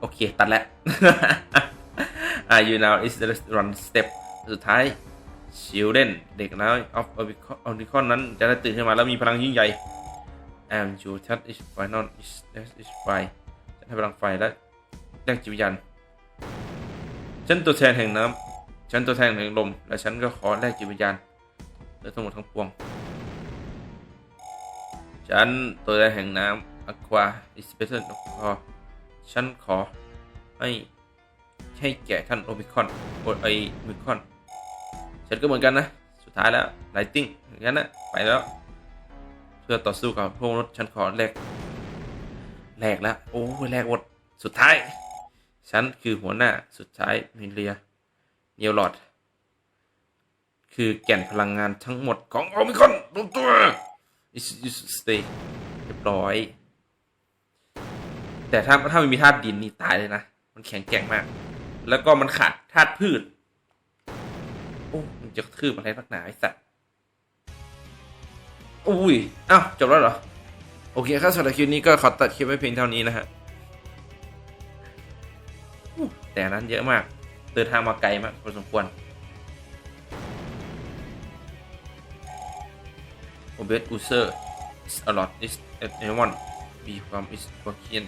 โอเค ตัดแล้วอ่า you now is the run step สุดท้าย children เด็กน้อย of Omicron นั้นจะได้ตื่นขึ้นมาแล้วมีพลังยิ่งใหญ่ and you touch is final is is fire จะให้พลังไฟและแลกจิตวิญญาณฉันตัวแทนแห่งน้ำฉันตัวแทนแห่งลม และฉันก็ขอแลกจิตวิญญาณและทั้งหมดทั้งปวง ฉันตัวแทนแห่งน้ำ Aqua is better of all ฉันขอให้ให้แก่ท่านโอมิคอนโอไอโอมิคอน ฉันก็เหมือนกันนะ สุดท้ายแล้วไลติ้งเหมือนนนะไปแล้ว เพื่อต่อสู้กับพวกมนุษย์ฉันขอแลกแลกแล้ว โอ้แลกหมดสุดท้าย ฉันคือหัวหน้าสุดท้ายมิเลียเนียวลอด คือแก่นพลังงานทั้งหมดของโอมิคอนรวตัว is is stay เรียบร้อย แต่ถ้าถ้ามันมีธาตุดินนี่ตายเลยนะ มันแข็งแกร่งมาก แล้วก็มันขาดธาตุพืช โอ้มันจะคืบอะไรนักหนาไอ้สัตว์อุ้ยอ้าวจบแล้วเหรอ โอเคครับสำหรับคลิปนี้ก็ขอตัดคลิปไว้เพียงเท่านี้นะฮะแต่นั้นเยอะมาก เดินทางมาไกลมากพอสมควร Obed user is a lot is at anyone be from is working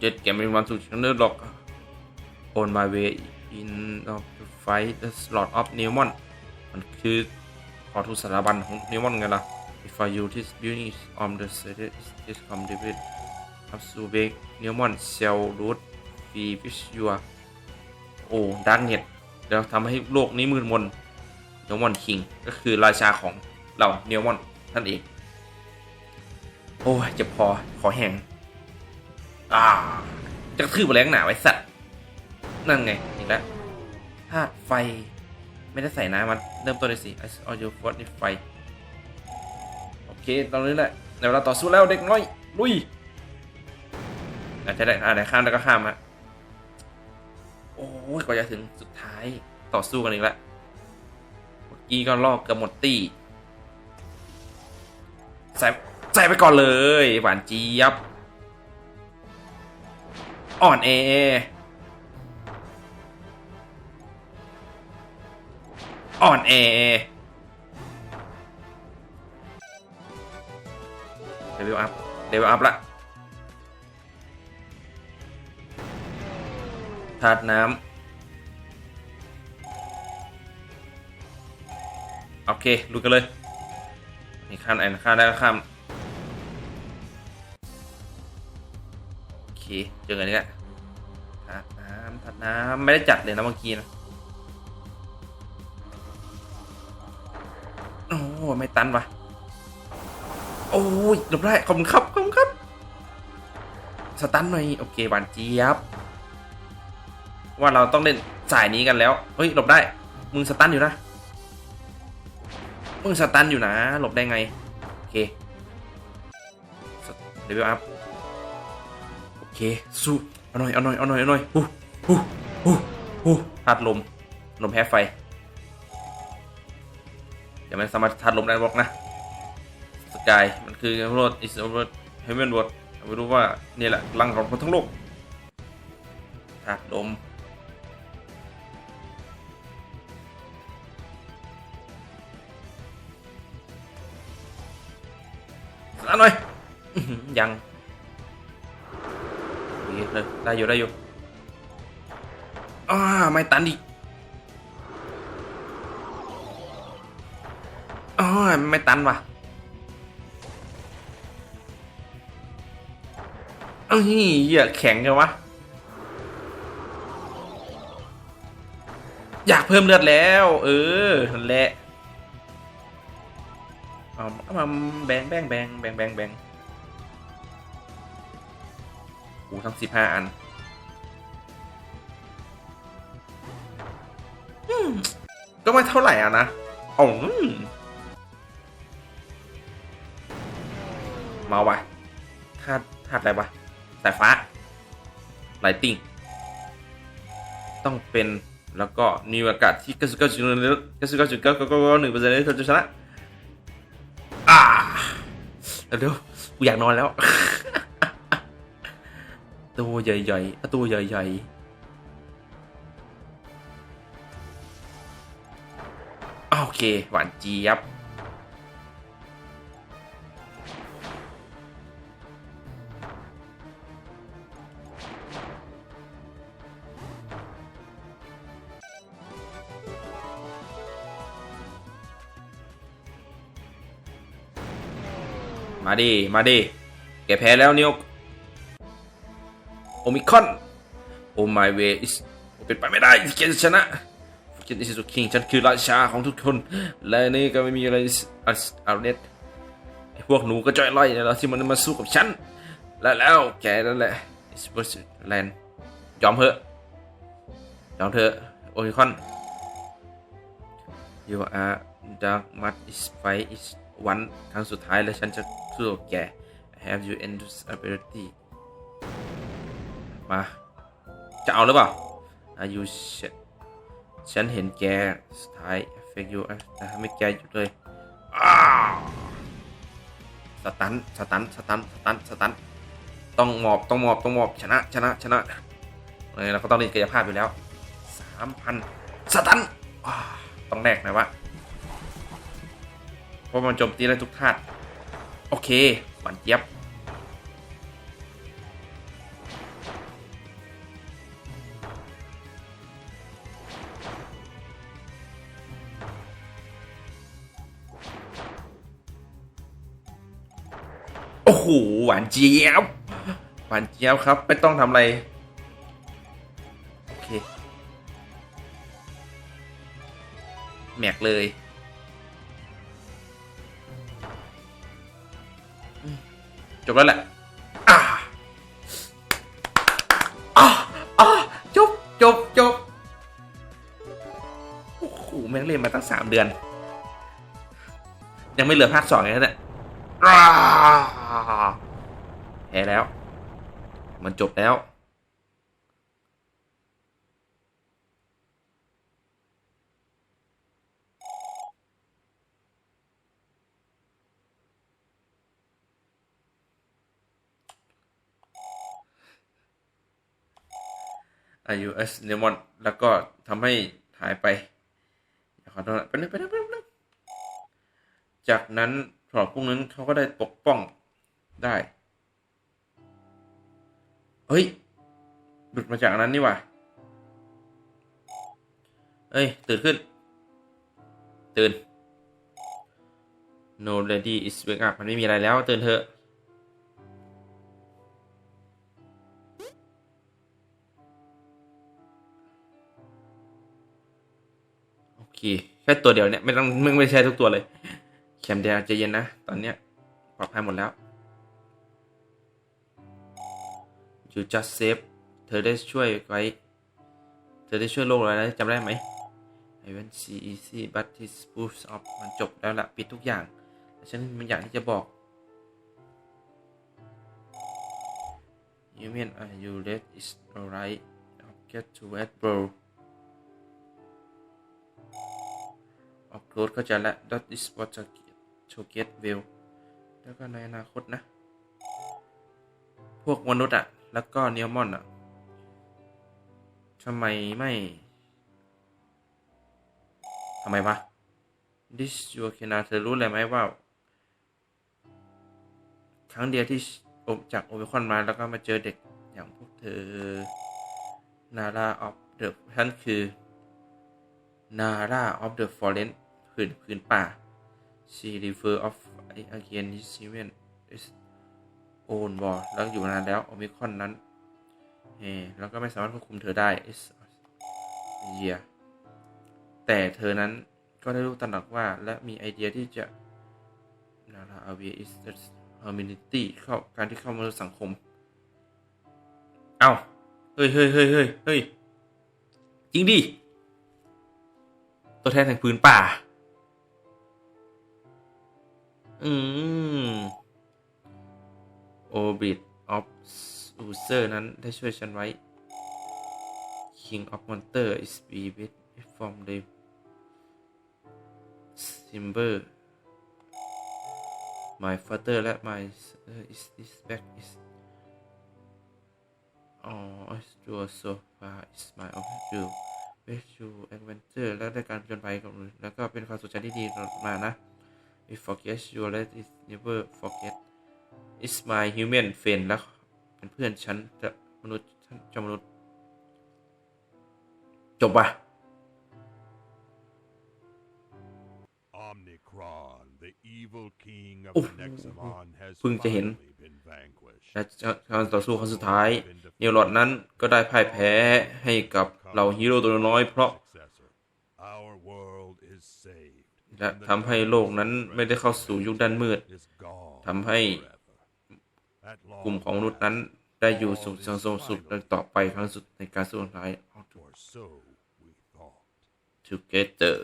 you just get me one to channel lock on my way in of the fight the slot of Neomon มันคือขอทุสารบัญของ Neomon ไงล่ะ if I use this building on the city this come David up to bake Neomon shall root free which your โอ้ดังเน็ตเดี๋ยวทำให้โลกนี้มืดมน Neomon King ก็คือราชาของเรา Neomon ท่นเอง โอ้จะพอขอแห้ง อ่าจะกระทืบแรงหนาไว้สัตว์ นั่นไงอีกแล้วธาตุไฟ ไม่ได้ใส่น้ำมันเริ่มต้นเลยสิ I saw you for นี่ไฟ โอเค ตอนนี้แหละในเวลาต่อสู้แล้วเด็กน้อย ลุยอาจจะได้อ่าไหนข้ามแล้วก็ข้ามฮะโอ้ยกว่าจะถึงสุดท้ายต่อสู้กันอีกแล้วเมื่อกี้ก็ลอกกือบหมดตีใส่ใส่ไปก่อนเลย หวานเจี๊ยบ อ่อนเออ่อนเอเลเวลอัพเลเวลอัพละธาตุน้ำ โอเค ดูกันเลย นี่ข้ามไหนข้ามได้ก็ข้าม เคเจอกันนี่แหละธาตุน้ำธาตุน้ำไม่ได้จัดเลยนะเมื่อกี้นะโอ้ไม่ตันวะโอ้ยหลบได้ขอบคุณครับขอบคุณครับ สตันหน่อยโอเคหวานเจี๊ยบ ว่าเราต้องเล่นสายนี้กันแล้วเฮ้ยหลบได้ มึงสตันอยู่นะมึงสตันอยู่นะ หลบได้ไง โอเคเลเวลอัพ เคสู้เอาหน่อยเอาหน่อยเอาหน่อยเอาหน่อยฮู้ฮู้ฮู้ฮู้ธาตุลมลมแพ้ไฟอย่ามันสามารถธาตุลมได้บล็อกนะสกายมันคือโรดอิสโรดเฮเวนวอดไม่รู้ว่านี่แหละพลังของคนทั้งโลกธาตุลมสตาหน่อยยัง ได้อยู่ได้อยู่อ้าไม่ตันอีกอ้าไม่ตันว่ะเอ้ยเหี้ยแข็งจังวะ อยากเพิ่มเลือดแล้ว เออนั่นแหละเอาเอามาแบงแบงแบงแบงแบงแบง กูทั้งสิบห้าอันก็ไม่เท่าไหร่อะนะโอ้องมาวะธาตุธาตุอะไรวะสายฟ้าไลติงต้องเป็นแล้วก็มีอากาศที่เก้าสิบเก้าจุดหนึ่เก้าสิบเก้าจุดเก้าก้หนึ่งเปอร์เซ็นต์เธอจะชนะอ่าเดี๋ยวกูอยากนอนแล้ว ตัวใหญ่ๆตัวใหญ่ๆอ่โอเค หวานเจี๊ยบมาดิ มาดิ แกแพ้แล้วนิว โอมิคอนโอ my way is เป็นไปไม่ได้แกจะชนะแกจะสุคิงฉันคือราชาของทุกคน และนี่ก็ไม่มีอะไรอัลอาร์เนตพวกหนูก็จ่อยไล่แล้วที่มันมาสู้กับฉัน และแล้วแกนั่นแหละ is worth land ยอมเถอะยอมเถอะโอมิคอน you are dark mud is fight is one ครั้งสุดท้ายแล้วฉันจะสู้กับแก have you end ability มา จะเอาหรือเปล่า are you shit ฉันเห็นแกสุดท้าย affect you จะทำให้แกหยุดเลยสตันสตันสตันสตันสตันต้องหมอบต้องหมอบต้องหมอบชนะชนะชนะเลยเราก็ต้องเรียนกายภาพอยู่แล้วสามพันสตันต้องแลกนะวะเพราะมันโจมตีได้ทุกธาตุโอเคหวานเจี๊ยบ หหวานเจี๊ยบ หวานเจี๊ยบครับ ไม่ต้องทำอะไร โอเค แมกเลย จบแล้วแหละอ่าอ่าอ่าจบ จบ จบ โอ้โหแม่งเล่นมาตั้งสามเดือน ยังไม่เหลือภาคสองเลยนะเนี่ย แพ้แล้ว มันจบแล้ว iOS เ e มอนแล้วก็ทำให้หายไปขอโทษนะไปบนึงไปบนึงไปบนึงจากนั้นพอพวกนั้นเขาก็ได้ปกป้อง ได้ เฮ้ย หลุดมาจากนั้นนี่หว่าเฮ้ย ตื่นขึ้น ตื่น no lady is wake up มันไม่มีอะไรแล้ว ตื่นเถอะ โอเค แค่ตัวเดียวเนี่ย ไม่ต้องไม่ไม่ใช่ทุกตัวเลย แคมเดียใจเย็นนะ ตอนเนี้ย ปลอดภัยหมดแล้ว you just save เธอได้ช่วยไว้ เธอได้ช่วยโลกอะไรนะจำได้ไหม I went see easy but this proofs of มันจบแล้วละปิดทุกอย่างฉันมันอยากที่จะบอก You mean are you late is alright I'll get to it bro ออกโรดเข้าใจแล้ว that is what to to get well แล้วก็ในอนาคตนะ พวกมนุษย์อะ แล้วก็เนียมอนอะทำไมไม่ทำไมวะ this your k i n a เธอรู้เลยไหมว่า ครั้งเดียวที่จากโอเมคอนมาแล้วก็มาเจอเด็กอย่างพวกเธอ นาราออฟเดอะท่านคือ นาราออฟเดอะฟอเรนผืนผืนป่า she refer of again this event is own war แล้วอยู่นานแล้วโอมิคอนนั้นเอแล้วก็ไม่สามารถควบคุมเธอได้ is year แต่เธอนั้นก็ได้รู้ตระหนักว่าและมีไอเดียที่จะนาราอาเวีย is the community เข้าการที่เข้ามาในสังคม เอ้าเฮ้ยเฮ้ยเฮ้ยเฮ้ยเฮ้ยจริงดิ ตัวแทนแห่งพื้นป่า อืม Orbit of User นั้นได้ช่วยฉันไว้ king of monster is be with from the Simber my father และ my is this back is oh is your so far is my objective with you adventure และได้การผจญภัยกับแล้วก็เป็นความสนใจที่ดีมานะ if forget you let it never forget is my human friend แล้วเป็นเพื่อนฉันจะมนุษย์ฉันจะมนุษย์ จบป่ะ Omnicron, the evil king of Oof. the Nexamon, has เพิ่งจะเห็น finally been vanquished. และการต่อสู้ครั้งสุดท้ายเนลลอดนั้นก็ได้พ่ายแพ้ให้กับเหล่าฮีโร่ตัวน้อยเพราะ Successor. Our world is saved. และ and the ทำให้โลกนั้นไม่ได้เข้าสู่ยุคด้านมืด is gone ทำให้ forever. At กลุ่มของมนุษย์นั้นได้อยู่สุขสันต์สุขต่อไปครั้งสุดในการสู้สุดท้าย together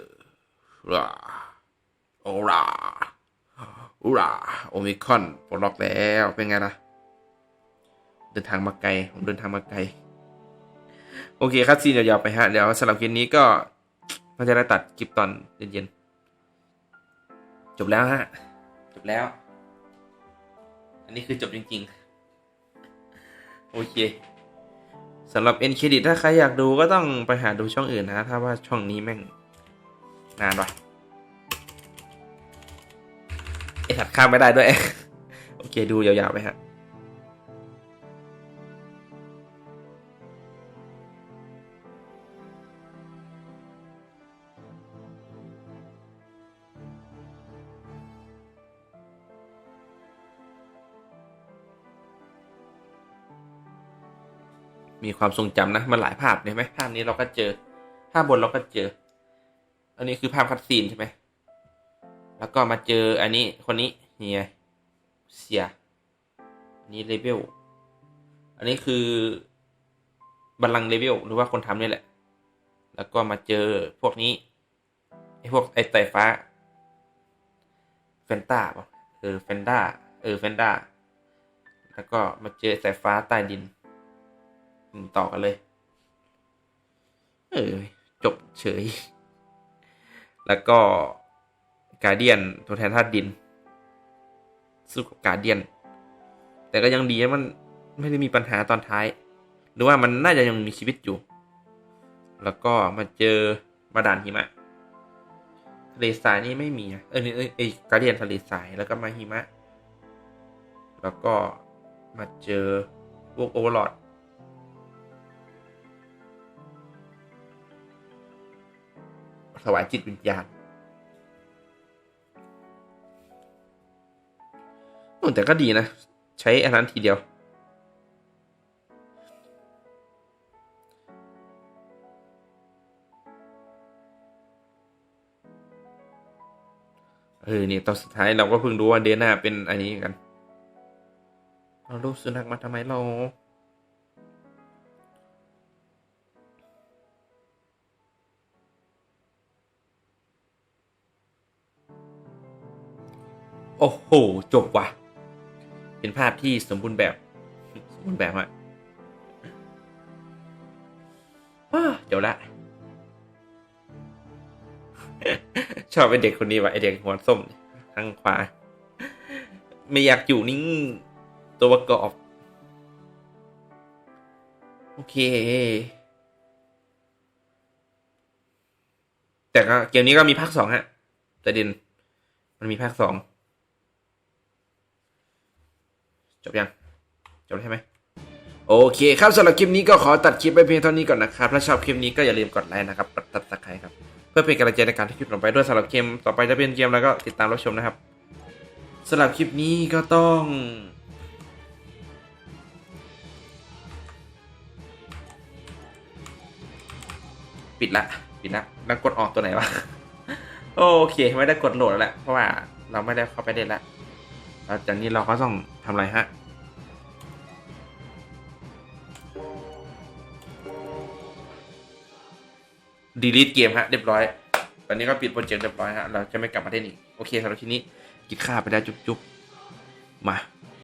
ราโอราอูราโอมิคอนปลดล็อกแล้วเป็นไงล่ะ เดินทางมาไกล ผมเดินทางมาไกล โอเคครับซีเดี๋ยาวๆไปฮะ เดี๋ยวสำหรับคลิปนี้ก็ก็จะได้ตัดคลิปตอนเย็นๆ จบแล้วฮะ จบแล้ว นนี้คือจบจริง ๆ โอเคสำหรับเอ็นเครดิตถ้าใครอยากดูก็ต้องไปหาดูช่องอื่นนะ ถ้าว่าช่องนี้แม่ง นานวะไอถัดข้ามไม่ได้ด้วย โอเคดูยาวๆไปฮะ ความทรงจำนะมันหลายภาพเนี่ยไหมภาพนี้เราก็เจอ ภาพบนเราก็เจอ อันนี้คือภาพคัดซีนใช่ไหมแล้วก็มาเจออันนี้คนนี้นี่ไงเสียอันนี้เลเวลอันนี้คือบัลลังเลเวลหรือว่าคนทำนี่แหละ แล้วก็มาเจอพวกนี้ไอพวกไอไตฟ้าเฟนต้าป่ะเออเฟนด้าเออเฟนด้าแล้วก็มาเจอสายฟ้าใต้ดิน ต่อกันเลย เออ จบเฉย แล้วก็กาเดียนตัวแทนธาตุดิน สู้กับกาเดียน แต่ก็ยังดีนะมันไม่ได้มีปัญหาตอนท้าย หรือว่ามันน่าจะยังมีชีวิตอยู่ แล้วก็มาเจอมาด่านหิมะทะเลทรายนี่ไม่มีนะเออนี่เอยเอยกาเดียนทะเลทรายแล้วก็มาหิมะ แล้วก็มาเจอพวกโอเวอร์ลอด ถวายจิตวิญญาณแต่ก็ดีนะ ใช้อันนั้นทีเดียว เออเนี่ยตอนสุดท้ายเราก็เพิ่งรู้ว่าเดน่าเป็นอันนี้กัน เราลูกสุนัขมาทำไมเรา อ้โห จบว่ะ เป็นภาพที่สมบูรณ์แบบ สมบูรณ์แบบอะเดี๋ยวละชอบไอเด็กคนนี้ว่ะไอเด็กหัวส้มทางขวา ไม่อยากอยู่นิ่งตัวประกอบ โอเค แต่ก็เกมนี้ก็มีภาคสองฮะแต่เด่นมันมีภาคสอง จบยัง จบแล้วใช่ไหมโอเคครับสำหรับคลิปนี้ก็ขอตัดคลิปไปเพียงเท่านี้ก่อนนะครับ ถ้าชอบคลิปนี้ก็อย่าลืมกดไลค์นะครับ กดตัดสักครครับ เพื่อเป็นกำลังใจในการที่คลิปต่อไปด้วยสำหรับเกมต่อไปจะเป็นเกมแล้วก็ติดตามรับชมนะครับสำหรับคลิปนี้ก็ต้องปิดละปิดละแล้วกดออกตัวไหนวะโอเค ไม่ได้กดโหลดแล้วแหละเพราะว่าเราไม่ได้เข้าไปเล่นละแล้วจากนี้เราก็ต้อง ทำไรฮะ ดีลิทเกมฮะ เรียบร้อย ตอนนี้ก็ปิดโปรเจกต์เรียบร้อยฮะ เราจะไม่กลับมาเล่นอีก โอเคสำหรับทีนี้ กินข้าวไปได้จุ๊บๆ มา